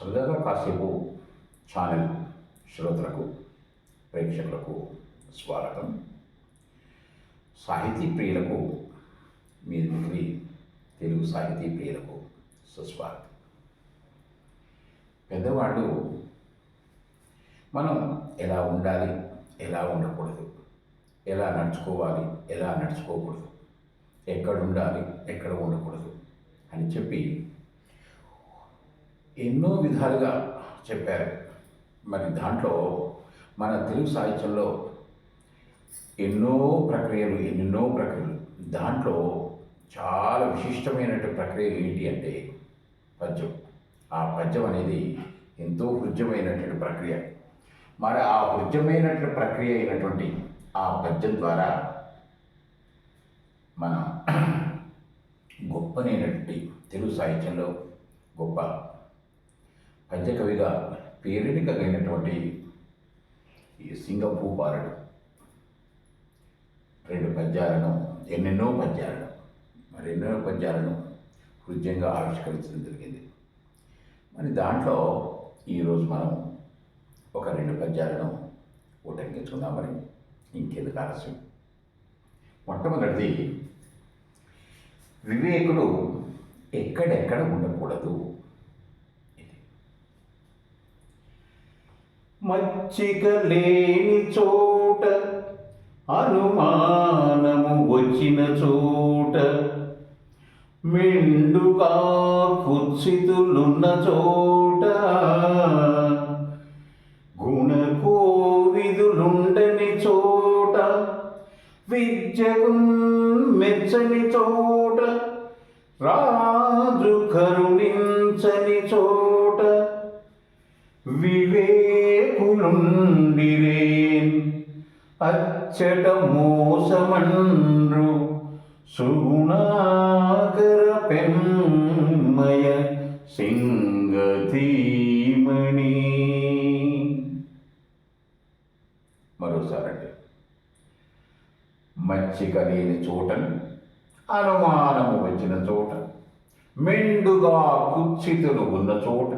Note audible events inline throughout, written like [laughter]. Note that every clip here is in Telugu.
సరదాగా కాసేపు ఛానల్ శ్రోతలకు ప్రేక్షకులకు స్వాగతం. సాహితీ ప్రియులకు మీ మిగిలి తెలుగు సాహితీ ప్రియులకు సుస్వాగతం. పెద్దవాళ్ళు మనం ఎలా ఉండాలి ఎలా ఉండకూడదు ఎలా నడుచుకోవాలి ఎలా నడుచుకోకూడదు ఎక్కడ ఉండాలి ఎక్కడ ఉండకూడదు అని చెప్పి ఎన్నో విధాలుగా చెప్పారు. మరి దాంట్లో మన తెలుగు సాహిత్యంలో ఎన్నో ప్రక్రియలు ఎన్నెన్నో ప్రక్రియలు. దాంట్లో చాలా విశిష్టమైనటువంటి ప్రక్రియ ఏంటి అంటే పద్యం. ఆ పద్యం అనేది ఎంతో హృద్యమైనటువంటి ప్రక్రియ. మరి ఆ హృద్యమైనటువంటి ప్రక్రియ అయినటువంటి ఆ పద్యం ద్వారా మన గొప్పనైనటువంటి తెలుగు సాహిత్యంలో గొప్ప పద్యకవిగా కవిగా పేరెనికగైనటువంటి ఈ సింగభూపాలుడు రెండు పద్యాలను ఎన్నెన్నో పద్యాలను మరి పద్యాలను హృదయంగా ఆవిష్కరించడం జరిగింది. మరి దాంట్లో ఈరోజు మనం ఒక రెండు పద్యాలను ఉటంకించుకుందామని ఇంకెందుకు ఆలస్యం? మొట్టమొదటిది వివేకుడు ఎక్కడెక్కడ ఉండకూడదు ఇది మచ్చిక లేని చోట అనుమానము వచ్చిన చోట. మెండుగా కుత్సితులున్న చోట గుణకోవిదులుండని చోట విద్యకు మెచ్చని చోట రాజు కరుణించని వివేకులుండిరేన్ అచ్చట మోసమండ్రు సుగుణాకర పెమ్మయ సింగధీమణి మరోసారండి మచ్చిక లేని చోటను అనుమానము వచ్చిన చోట మెండుగా కుత్సితులు ఉన్న చోట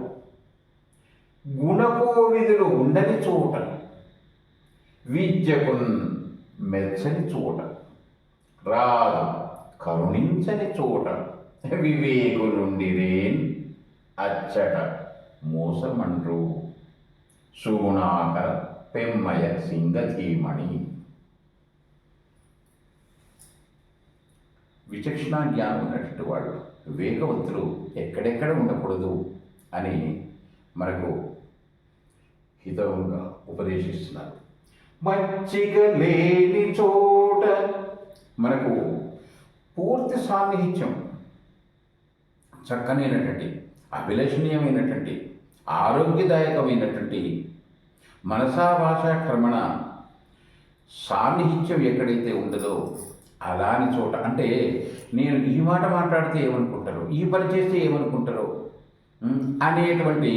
గుణకోవిధులు ఉండని చోట విద్యకు మెచ్చని చోట రాజు కరుణించని చోట వివేకులుండిరేన్ అచ్చట మోసమండ్రు. సుగుణాకర పెమ్మయ సింగధీమణి. విచక్షణ జ్ఞానం ఉన్నటువంటి వాళ్ళు వివేకవంతులు ఎక్కడెక్కడ ఉండకూడదు అని మనకు హితవుగా ఉపదేశిస్తున్నారు. మచ్చిక లేని చోట మనకు పూర్తి సాన్నిహిత్యం చక్కనైనటువంటి అభిలషణీయమైనటువంటి ఆరోగ్యదాయకమైనటువంటి మనసా భాష కర్మణ సాన్నిహిత్యం ఎక్కడైతే ఉండదో అలాని చోట. అంటే నేను ఈ మాట మాట్లాడితే ఏమనుకుంటారు? ఈ పని చేస్తే ఏమనుకుంటారు? అనేటువంటి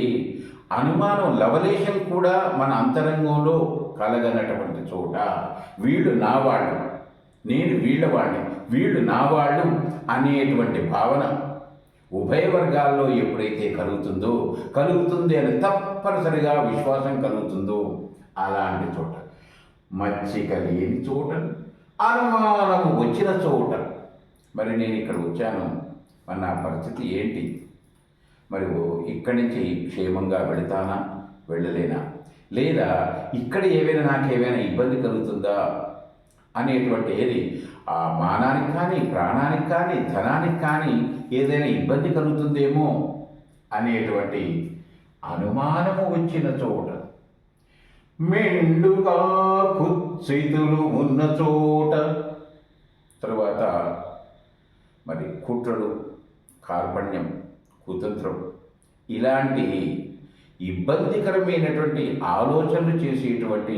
అనుమానం లవలేశం కూడా మన అంతరంగంలో కలగనటువంటి చోట వీళ్ళు నా వాళ్ళు నేను వీళ్ళ వాడిని వీళ్ళు నా వాళ్ళు అనేటువంటి భావన ఉభయ వర్గాల్లో ఎప్పుడైతే కలుగుతుందో కలుగుతుంది అని తప్పనిసరిగా విశ్వాసం కలుగుతుందో అలాంటి చోట. మచ్చిక లేని చోట అనుమానము వచ్చిన చోట. మరి నేను ఇక్కడ వచ్చాను మరి నా పరిస్థితి ఏంటి? మరి ఇక్కడి నుంచి క్షేమంగా వెళతానా? వెళ్ళలేనా? లేదా ఇక్కడ ఏవైనా ఏమైనా ఇబ్బంది కలుగుతుందా? అనేటువంటి ఏది? ఆ మానానికి కానీ ప్రాణానికి కానీ ధనానికి కానీ ఏదైనా ఇబ్బంది కలుగుతుందేమో అనేటువంటి అనుమానము వచ్చిన చోట మెండుగా కుత్సితులు ఉన్న చోట తరువాత మరి కుట్రలు కార్పణ్యం కుతంత్రం. ఇలాంటి ఇబ్బందికరమైనటువంటి ఆలోచనలు చేసేటువంటి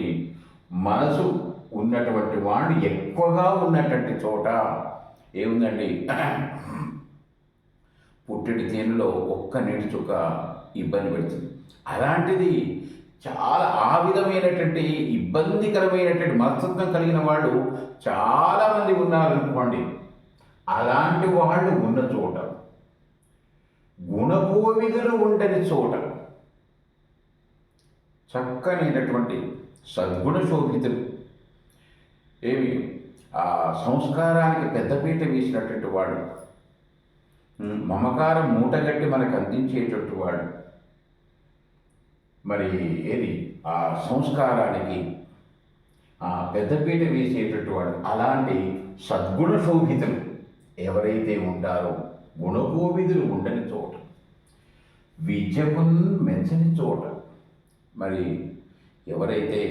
మనసు ఉన్నటువంటి వాడు ఎక్కువగా ఉన్నటువంటి చోట ఏముందండి? పుట్టిడి తేనెలో ఒక్క నీటి చుక్క ఇబ్బంది పెడుతుంది. అలాంటిది చాలా ఆ విధమైనటువంటి ఇబ్బందికరమైనటువంటి మనస్తత్వం కలిగిన వాళ్ళు చాలామంది ఉన్నారనుకోండి. అలాంటి వాళ్ళు ఉన్న చోట గుణకోవిదులు ఉండని చోట చక్కనైనటువంటి సద్గుణ శోభితులు. ఏమి? ఆ సంస్కారానికి పెద్దపీట వేసినటువంటి వాడు. మమకారం మూటగట్టి మనకు అందించేటటువంటి వాడు. మరి ఏది? ఆ సంస్కారానికి ఆ పెద్దపీట వేసేటటువంటి వాడు. అలాంటి సద్గుణ శోభితులు ఎవరైతే ఉంటారో గుణగోవిధులు ఉండని చోట విద్యకున్ మెచ్చని చోట. మరి ఎవరైతే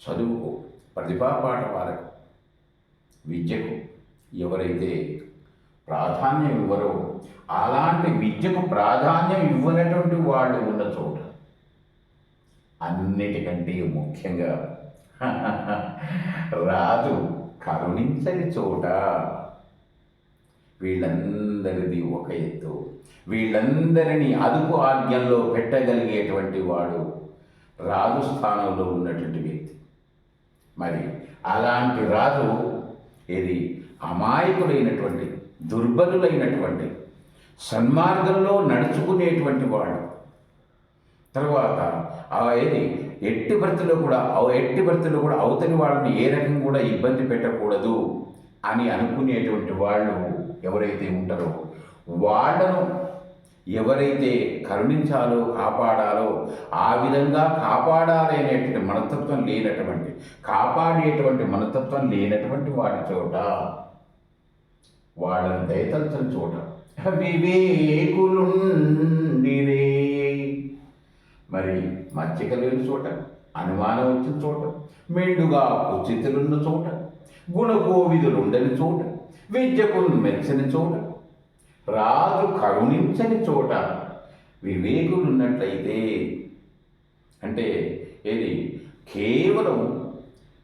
చదువుకో ప్రతిభా పాఠశాలకు విద్యకు ఎవరైతే ప్రాధాన్యం ఇవ్వరో అలాంటి విద్యకు ప్రాధాన్యం ఇవ్వనటువంటి వాళ్ళు ఉన్న చోట అన్నిటికంటే ముఖ్యంగా [laughs] రాజు కరుణించని చోట. వీళ్ళందరిది ఒక ఎత్తు. వీళ్ళందరినీ అదుపు ఆజ్ఞల్లో పెట్టగలిగేటువంటి వాడు రాజు స్థానంలో ఉన్నటువంటి వ్యక్తి. మరి అలాంటి రాజు ఇది అమాయకులైనటువంటి దుర్బలులైనటువంటి సన్మార్గంలో నడుచుకునేటువంటి వాడు. తర్వాత ఏది? ఎట్టి భర్తలో కూడా ఆ ఎట్టి భర్తలో కూడా అవతని వాళ్ళని ఏ రకం కూడా ఇబ్బంది పెట్టకూడదు అని అనుకునేటువంటి వాళ్ళు ఎవరైతే ఉంటారో వాళ్ళను ఎవరైతే కరుణించాలో కాపాడాలో ఆ విధంగా కాపాడాలి అనేటువంటి మనతత్వం లేనటువంటి కాపాడేటువంటి మనతత్వం లేనటువంటి వాడి చోట వాళ్ళని దయతలచని చోట వివేకులుండిరే. మరి మచ్చిక లేని చోట అనుమానం వచ్చిన చోట మెండుగా కుచితులున్న చోట గుణకోవిదులు ఉండని చోట విద్యకు మెచ్చని చోట రాజు కరుణించని చోట వివేకులు ఉన్నట్లయితే అంటే ఏది? కేవలం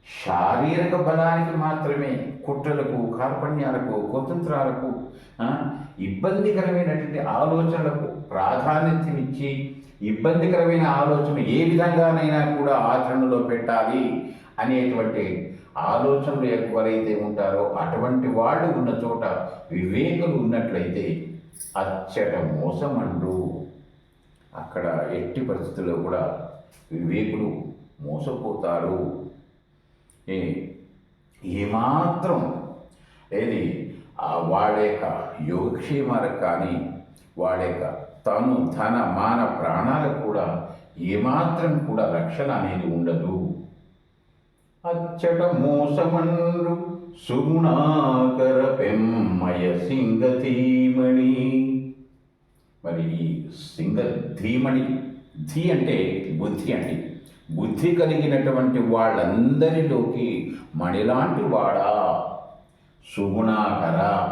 శారీరక బలానికి మాత్రమే కుట్రలకు కార్పణ్యాలకు కుతంత్రాలకు ఇబ్బందికరమైనటువంటి ఆలోచనలకు ప్రాధాన్యతనిచ్చి ఇబ్బందికరమైన ఆలోచన ఏ విధంగానైనా కూడా ఆచరణలో పెట్టాలి అనేటువంటి ఆలోచనలు ఎవరైతే ఉంటారో అటువంటి వాళ్ళు ఉన్న చోట వివేకులు ఉన్నట్లయితే అచ్చట మోసమండు అక్కడ ఎట్టి పరిస్థితుల్లో కూడా వివేకులు మోసపోతారు. ఏ ఏమాత్రం ఏది వాళ్ళ యొక్క యోగక్షేమాలకు కానీ వాళ్ళ యొక్క తను ధన మాన ప్రాణాలకు కూడా ఏమాత్రం కూడా రక్షణ అనేది ఉండదు. అచ్చట మోసమండు సుగుణాకర పెమ్మయ సింగధీమణి మరి ఈ సింగ ధీమణి ధీ అంటే బుద్ధి అండి. బుద్ధి కలిగినటువంటి వాళ్ళందరిలోకి మణిలాంటి వాడా? సుగుణాకర.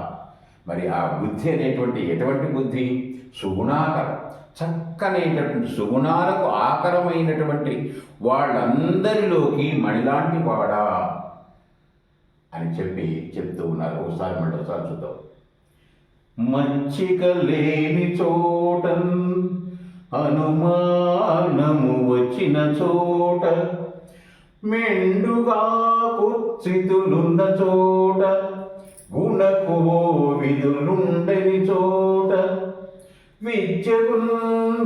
మరి ఆ బుద్ధి అనేటువంటి ఎటువంటి బుద్ధి? సుగుణాకరం. చక్కనైనటువంటి సుగుణాలకు ఆకరమైనటువంటి వాళ్ళందరిలోకి మణిలాంటి వాడా అని చెప్పి చెప్తూ ఉన్నారు. ఒకసారి మళ్ళీ ఒకసారి చూద్దాం. మచ్చిక లేని చోట అనుమానము వచ్చిన చోట మెండుగా కుత్సితులున్న చోట గుణకు విధులుండని చోట విద్యకు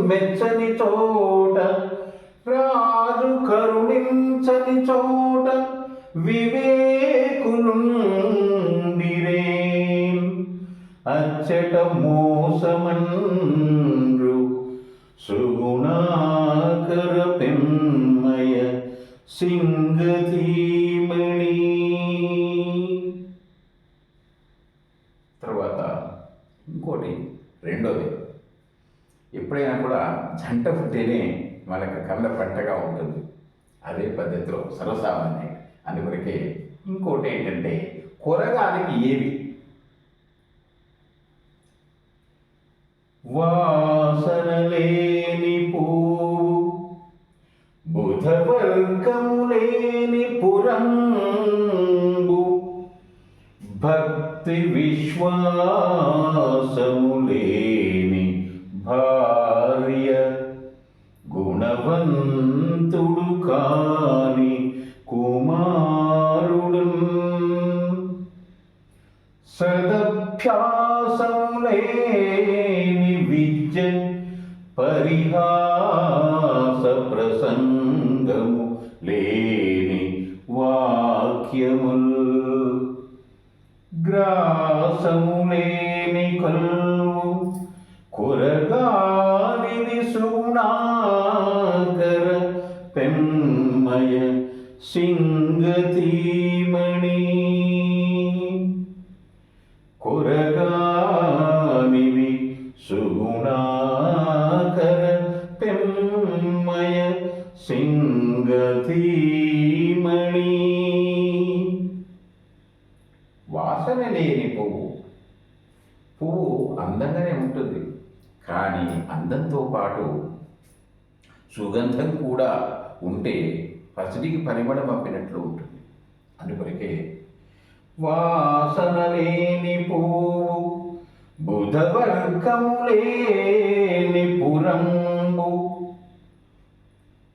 మెచ్చని చోట రాజు కరుణించని చోట వివేకులుండిరే. అచ్చట మోసమన్రు సుగుణాకర పెమ్మయ సింగతీమణి తర్వాత ఇంకోటి రెండోది. ఎప్పుడైనా కూడా జంట పుట్టేనే మనకు కళ్ళ పంటగా ఉంటుంది. అదే పద్ధతిలో సర్వసామాన్యం అందుకొరకే ఇంకోటి ఏంటంటే కూరగాయలకి ఏవి? వాసన లేని పువ్వు బుధవర్గము లేని పురంబు భక్తి విశ్వాసము లేని గుణవంతుడు కాని కుమారుడు. సదభ్యాసం లేని విద్య పరిహాస ప్రసంగము దాని అందంతో పాటు సుగంధం కూడా ఉంటే పసిడికి పరిమళ పంపినట్లు ఉంటుంది. అందుకొరకే వాసన లేని పువ్వు బుధవర్గము లేని పురంబు.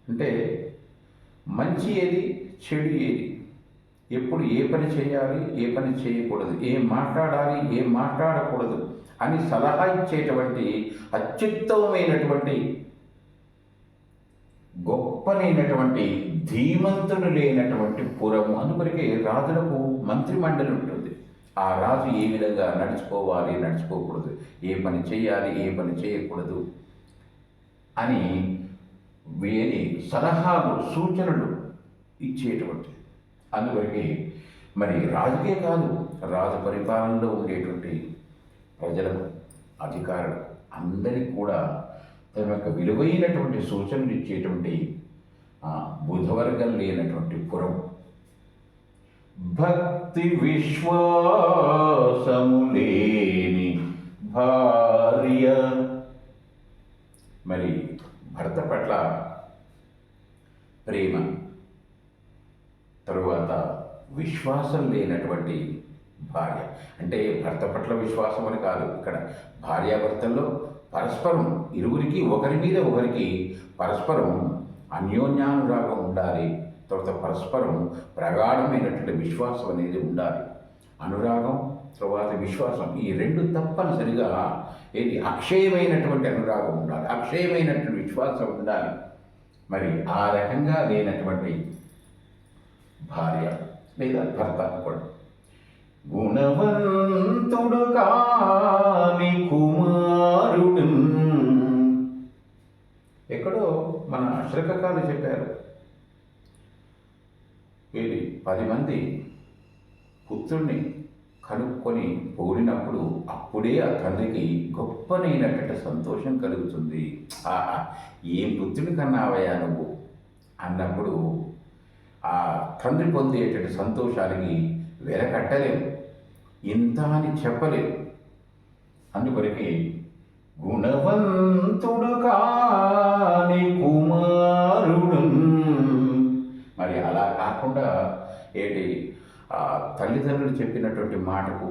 అంటే మంచి ఏది చెడు ఏది? ఎప్పుడు ఏ పని చేయాలి ఏ పని చేయకూడదు ఏం మాట్లాడాలి ఏం మాట్లాడకూడదు? అని సలహా ఇచ్చేటువంటి అత్యుత్తమమైనటువంటి గొప్పనైనటువంటి ధీమంతుడు లేనటువంటి పురము. అందుకొరకే రాజులకు మంత్రిమండలి ఉంటుంది. ఆ రాజు ఏ విధంగా నడుచుకోవాలి నడుచుకోకూడదు ఏ పని చేయాలి ఏ పని చేయకూడదు అని వేరే సలహాలు సూచనలు ఇచ్చేటువంటి అందువరకే మరి రాజుకే కాదు రాజు పరిపాలనలో ఉండేటువంటి ప్రజలకు అధికారులు అందరికీ కూడా తన యొక్క విలువైనటువంటి సూచనలు ఇచ్చేటువంటి బుధవర్గం లేనటువంటి పురం. భక్తి విశ్వాసము లేని భార్య. మరి భర్త పట్ల ప్రేమ తరువాత విశ్వాసం లేనటువంటి భార్య. అంటే భర్త పట్ల విశ్వాసం అని కాదు. ఇక్కడ భార్యాభర్తల్లో పరస్పరం ఇరువురికి ఒకరి మీద ఒకరికి పరస్పరం అన్యోన్యానురాగం ఉండాలి. తర్వాత పరస్పరం ప్రగాఢమైనటువంటి విశ్వాసం అనేది ఉండాలి. అనురాగం తర్వాత విశ్వాసం ఈ రెండు తప్పనిసరిగా ఏది? అక్షయమైనటువంటి అనురాగం ఉండాలి. అక్షయమైనటువంటి విశ్వాసం ఉండాలి. మరి ఆ రకంగా లేనటువంటి భార్య లేదా భర్త కూడా గుణవంతుడు కామి కుమారుడు ఎక్కడో మన శ్రీకాకాలు చెప్పారు. వీరి పది మంది పుత్రుణ్ణి కనుక్కొని పోడినప్పుడు అప్పుడే ఆ తండ్రికి గొప్పనైనటువంటి సంతోషం కలుగుతుంది. ఆ ఏం పుత్రుని కన్నావయ్యా నువ్వు? అన్నప్పుడు ఆ తండ్రి పొందేటువంటి సంతోషానికి వెలకట్టలేము ఇంత అని చెప్పలేవు అందుకొరకే గుణవంతుడు కాని కుమారుడు మరి అలా కాకుండా ఏంటి? ఆ తల్లిదండ్రులు చెప్పినటువంటి మాటకు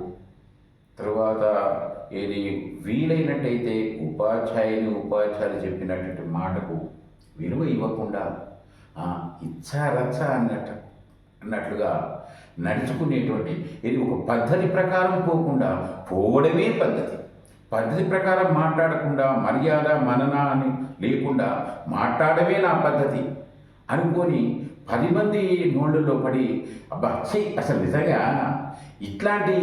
తరువాత ఏది? వీలైనట్టయితే ఉపాధ్యాయుని ఉపాధ్యాయులు చెప్పినటువంటి మాటకు విలువ ఇవ్వకుండా ఇచ్చా రచ్చ అన్నట్టు అన్నట్లుగా నడుచుకునేటువంటి. ఇది ఒక పద్ధతి ప్రకారం పోకుండా పోవడమే పద్ధతి. పద్ధతి ప్రకారం మాట్లాడకుండా మర్యాద మనన అని లేకుండా మాట్లాడమే నా పద్ధతి. అనుకొని పది మంది నోళ్ళలో పడి అబ్బా అసలు నిజంగా ఇట్లాంటి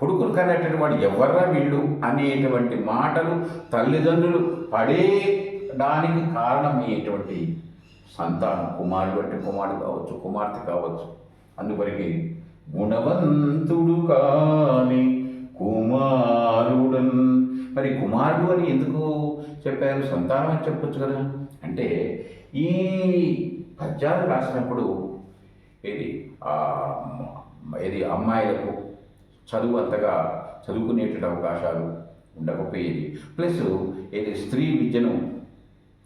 కొడుకులు కనేటటువంటి వాడు ఎవర్రా వీళ్ళు? అనేటువంటి మాటలు తల్లిదండ్రులు పడేయడానికి కారణమయ్యేటువంటి సంతానం. కుమారుడు అంటే కుమారుడు కావచ్చు కుమార్తె కావచ్చు. అందువరకు గుణవంతుడు కాని కుమారుడన్. మరి కుమారుడు అని ఎందుకు చెప్పారు? సంతానం అని చెప్పొచ్చు కదా. అంటే ఈ పద్యాలు రాసినప్పుడు ఇది ఇది అమ్మాయిలకు చదువు అంతగా చదువుకునేటువంటి అవకాశాలు ఉండకపోయేది. ప్లస్ ఇది స్త్రీ విద్యను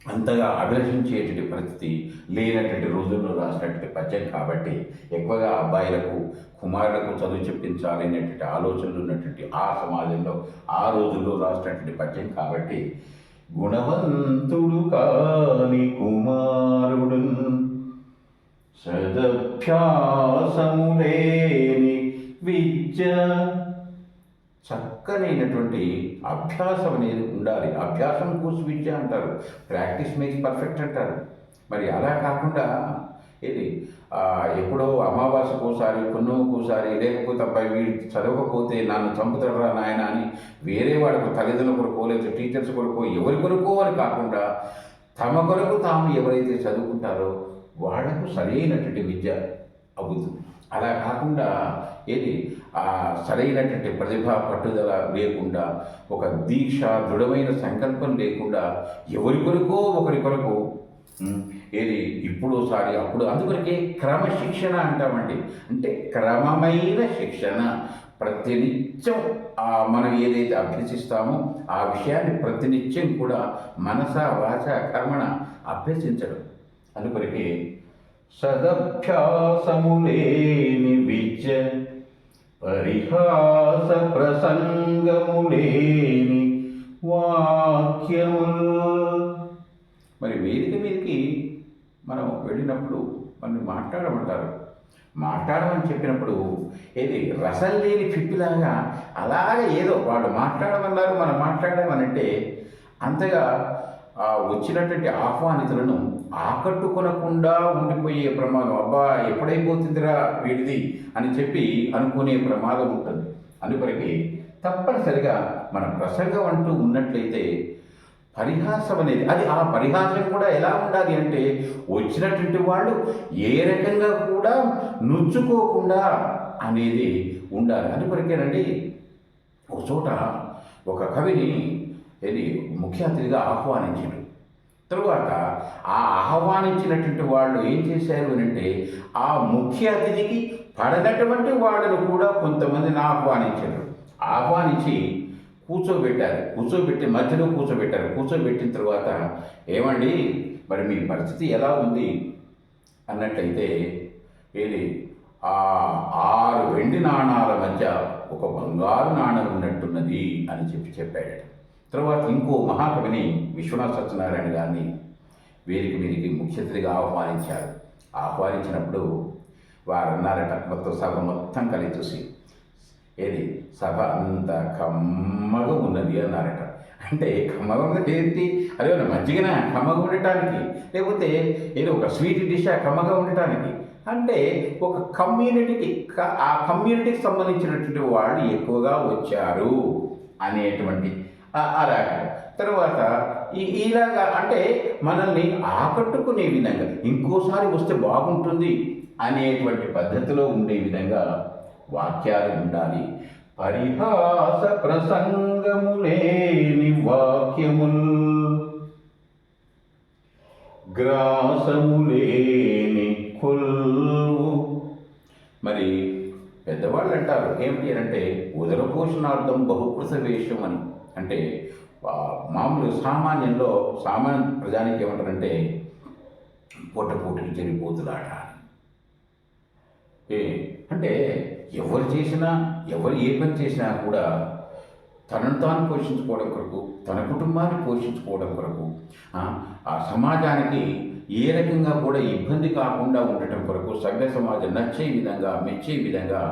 అంతగా అభిలషించేటువంటి పరిస్థితి లేనటువంటి రోజుల్లో రాసినటువంటి పద్యం కాబట్టి ఎక్కువగా అబ్బాయిలకు కుమారులకు చదువు చెప్పించాలి అనేటువంటి ఆలోచనలు ఉన్నటువంటి ఆ సమాజంలో ఆ రోజుల్లో రాసినటువంటి పద్యం కాబట్టి గుణవంతుడు కాని కుమారుడు సదభ్యాసము లేని విద్య చక్కనైనటువంటి అభ్యాసం అనేది ఉండాలి. అభ్యాసం కూర్చు విద్య అంటారు. ప్రాక్టీస్ మేక్స్ పర్ఫెక్ట్ అంటారు. మరి అలా కాకుండా ఏది? ఎప్పుడో అమావాస్యకోసారి ఒకసారి ఒకసారి లేకపోతే అబ్బాయి వీడు చదవకపోతే నన్ను చంపుతారా నాయన అని వేరే వాడికి తల్లిదండ్రుల కొరకు లేదా టీచర్స్ కొరకు ఎవరి కొరకు అని కాకుండా తమ కొరకు తాము ఎవరైతే చదువుకుంటారో వాళ్ళకు సరైనటువంటి విద్య అవుతుంది. అలా కాకుండా ఏది? ఆ సరైనటువంటి ప్రతిభ పట్టుదల లేకుండా ఒక దీక్ష దృఢమైన సంకల్పం లేకుండా ఎవరి కొరకో ఒకరి కొరకు ఏది ఇప్పుడోసారి అప్పుడు అందుకొరకే క్రమశిక్షణ అంటామండి. అంటే క్రమమైన శిక్షణ. ప్రతినిత్యం ఆ మనం ఏదైతే అభ్యసిస్తామో ఆ విషయాన్ని ప్రతినిత్యం కూడా మనస వాచ కర్మణ అభ్యసించడం. అందుకొరకే సదభ్యాసములేని విద్య పరిహాస ప్రసంగములేని వాక్యములు. మరి వేదిక మీదకి మనం వెళ్ళినప్పుడు మనం మాట్లాడమంటారు. మాట్లాడమని చెప్పినప్పుడు ఏది రసం లేని పిప్పిలాగా అలాగే ఏదో వాళ్ళు మాట్లాడమన్నారు మనం మాట్లాడామనంటే అంతగా వచ్చినటువంటి ఆహ్వానితులను ఆకట్టుకొనకుండా ఉండిపోయే ప్రమాదం. అబ్బా ఎప్పుడైపోతుందిరా వీడిది అని చెప్పి అనుకునే ప్రమాదం ఉంటుంది. అందుకొరకి తప్పనిసరిగా మన ప్రసంగం అంటూ ఉన్నట్లయితే పరిహాసం అనేది అది ఆ పరిహాసం కూడా ఎలా ఉండాలి అంటే వచ్చినటువంటి వాళ్ళు ఏ రకంగా కూడా నుచ్చుకోకుండా అనేది ఉండాలి. అందుకొరకేనండి ఒక చోట ఒక కవిని ఇది ముఖ్య అతిథిగా ఆహ్వానించాడు. తరువాత ఆ ఆహ్వానించినటువంటి వాళ్ళు ఏం చేశారు అని అంటే ఆ ముఖ్య అతిథికి పడనటువంటి వాళ్ళను కూడా కొంతమందిని ఆహ్వానించారు. ఆహ్వానించి కూర్చోబెట్టారు. కూర్చోబెట్టి మధ్యలో కూర్చోబెట్టారు. కూర్చోబెట్టిన తర్వాత ఏమండి? మరి మీ పరిస్థితి ఎలా ఉంది? అన్నట్లయితే ఏది? ఆ ఆరు వెండి నాణాల మధ్య ఒక బంగారు నాణం ఉన్నట్టున్నది అని చెప్పి చెప్పాడట. తర్వాత ఇంకో మహాకవిని విశ్వనాథ సత్యనారాయణ గారిని వీరికి వీరికి ముఖ్య అతిథిగా ఆహ్వానించారు. ఆహ్వానించినప్పుడు వారు అన్నారట మొత్తం సభ మొత్తం కలిసి చూసి. ఏది? సభ అంత కమ్మగా ఉన్నది అన్నారట. అంటే కమ్మగా ఉన్నది ఏంటి? అదే మజ్జిగన? కమ్మగా ఉండటానికి? లేకపోతే ఏదో ఒక స్వీట్ డిష్ కమ్మగా ఉండటానికి? అంటే ఒక కమ్యూనిటీకి ఆ కమ్యూనిటీకి సంబంధించినటువంటి వాళ్ళు ఎక్కువగా వచ్చారు అనేటువంటి అలాగే తర్వాత ఈ ఇలాగా అంటే మనల్ని ఆకట్టుకునే విధంగా ఇంకోసారి వస్తే బాగుంటుంది అనేటువంటి పద్ధతిలో ఉండే విధంగా వాక్యాలు ఉండాలి. పరిహాస ప్రసంగములేని వాక్యముల్ గ్రాసములేని కొల్లు మరి పెద్దవాళ్ళు అంటారు ఏమిటి అంటే ఉదరపోషణార్థం బహుకృత వేషం అని. అంటే మామూలు సామాన్యంలో సామాన్య ప్రజానికి ఏమంటారంటే పొట్టపూటికి జరిగిపోతులాట. ఏ అంటే ఎవరు చేసినా ఎవరు ఏ పని చేసినా కూడా తనను తాను పోషించుకోవడం కొరకు తన కుటుంబాన్ని పోషించుకోవడం కొరకు ఆ, ఆ సమాజానికి ఏ రకంగా కూడా ఇబ్బంది కాకుండా ఉండటం కొరకు సభ్య సమాజం నచ్చే విధంగా మెచ్చే విధంగా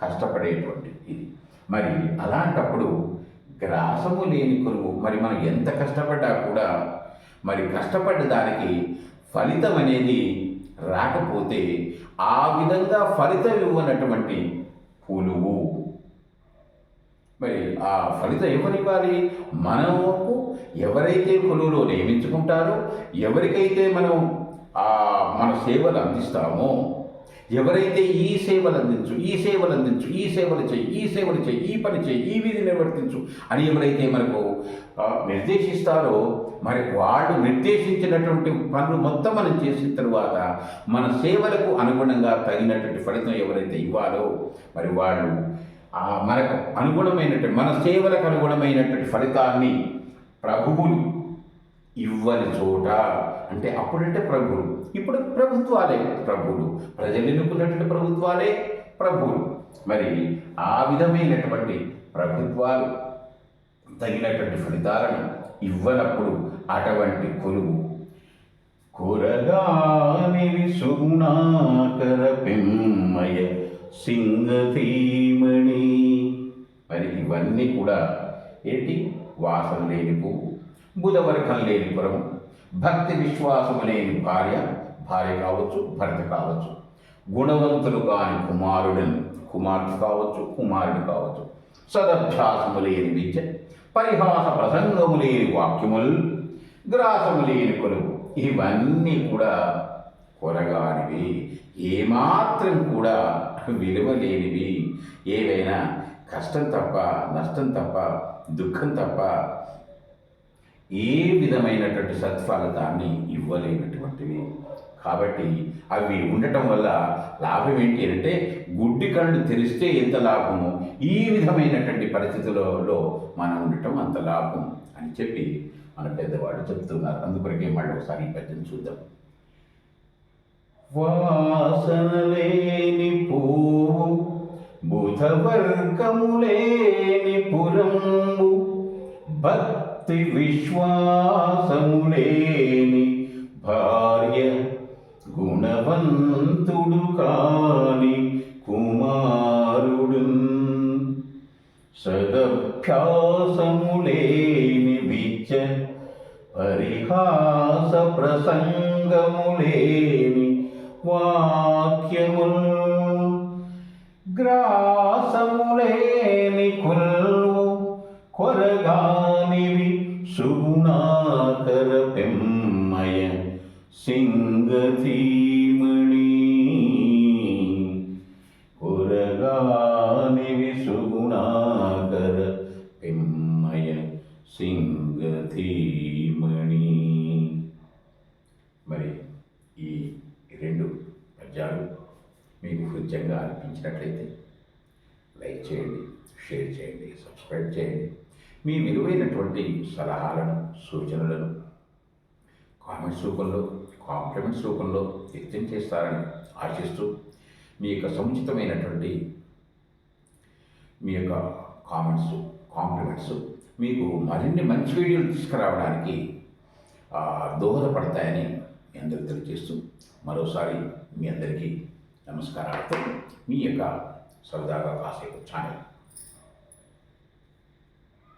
కష్టపడేటువంటి ఇది మరి అలాంటప్పుడు గ్రాసము లేని కొలువు. మరి మనం ఎంత కష్టపడ్డా కూడా మరి కష్టపడ్డ దానికి ఫలితం అనేది రాకపోతే ఆ విధంగా ఫలితం ఇవ్వనటువంటి కొలువు. మరి ఆ ఫలితం ఎవరివ్వాలి? మనకు ఎవరైతే కొలువులో నియమించుకుంటారో ఎవరికైతే మనం ఆ మన సేవలు అందిస్తామో ఎవరైతే ఈ సేవలు అందించు ఈ సేవలు అందించు ఈ సేవలు చేయి ఈ సేవలు చేయి ఈ పని చేయి ఈ విధి నిర్వర్తించు అని ఎవరైతే మనకు నిర్దేశిస్తారో మరి వాళ్ళు నిర్దేశించినటువంటి పనులు మొత్తం మనం చేసిన తరువాత మన సేవలకు అనుగుణంగా తగినటువంటి ఫలితం ఎవరైతే ఇవ్వాలో మరి వాళ్ళు మనకు అనుగుణమైనటువంటి మన సేవలకు అనుగుణమైనటువంటి ఫలితాన్ని ప్రభువులు ఇవ్వని చోట అంటే అప్పుడంటే ప్రభువులు. ఇప్పుడు ప్రభుత్వాలే ప్రభువులు. ప్రజలు ఎన్నుకున్నటువంటి ప్రభుత్వాలే ప్రభువులు. మరి ఆ విధమైనటువంటి ప్రభుత్వాలు తగినటువంటి ఫలితాలను ఇవ్వనప్పుడు అటువంటి కొలువు కూరగానివి సుగుణాకర పెమ్మయ సింగతీమణి మరి ఇవన్నీ కూడా ఏంటి? వాసన లేని పువ్వు బుధవర్గం లేని పురము భక్తి విశ్వాసము లేని భార్య భార్య కావచ్చు భర్త కావచ్చు. గుణవంతులు కాని కుమారుడని కుమార్తె కావచ్చు కుమారుడు కావచ్చు. సదభ్యాసము లేని విద్య పరిహాస ప్రసంగము లేని వాక్యములు గ్రాసము లేని కొలువు ఇవన్నీ కూడా కొరగానివి. ఏమాత్రం కూడా విలువ లేనివి ఏవైనా కష్టం తప్ప నష్టం తప్ప దుఃఖం తప్ప ఏ విధమైనటువంటి సత్ఫలితాన్ని ఇవ్వలేనటువంటివి. కాబట్టి అవి ఉండటం వల్ల లాభం ఏంటి అంటే గుడ్డి కళ్ళు తెరిస్తే ఎంత లాభము? ఈ విధమైనటువంటి పరిస్థితులలో మనం ఉండటం అంత లాభం అని చెప్పి మన పెద్దవాళ్ళు చెప్తున్నారు. అందుకొరకే మళ్ళీ ఒకసారి పద్యం చూద్దాం. వాసన లేని పువ్వు బుధవర్గము పురంబు భక్తి భక్తి విశ్వాసములేని భార్య గుణవంతుడు కాని కుమారుడు సదభ్యాసములేని విద్య పరిహాస ప్రసంగములేని వాక్యముల్ గ్రాసములేని కుల్ కొరగానివి సుగుణాకర పెమ్మయ సింగతీమణి కొరగానివి సుగుణాకర పెమ్మయ సింగతీమణి మరి ఈ రెండు పద్యాలు మీకు హృదయంగా అనిపించినట్లయితే లైక్ చేయండి షేర్ చేయండి సబ్స్క్రైబ్ చేయండి. మీ విలువైనటువంటి సలహాలను సూచనలను కామెంట్స్ రూపంలో కాంప్లిమెంట్స్ రూపంలో వ్యక్తం చేస్తారని ఆశిస్తూ మీ యొక్క సముచితమైనటువంటి మీ యొక్క కామెంట్స్ కాంప్లిమెంట్స్ మీకు మరిన్ని మంచి వీడియోలు తీసుకురావడానికి దోహదపడతాయని మీ అందరికీ తెలియజేస్తూ మరోసారి మీ అందరికీ నమస్కారాలతో మీ యొక్క సరదాగా కాసేపు ఛానల్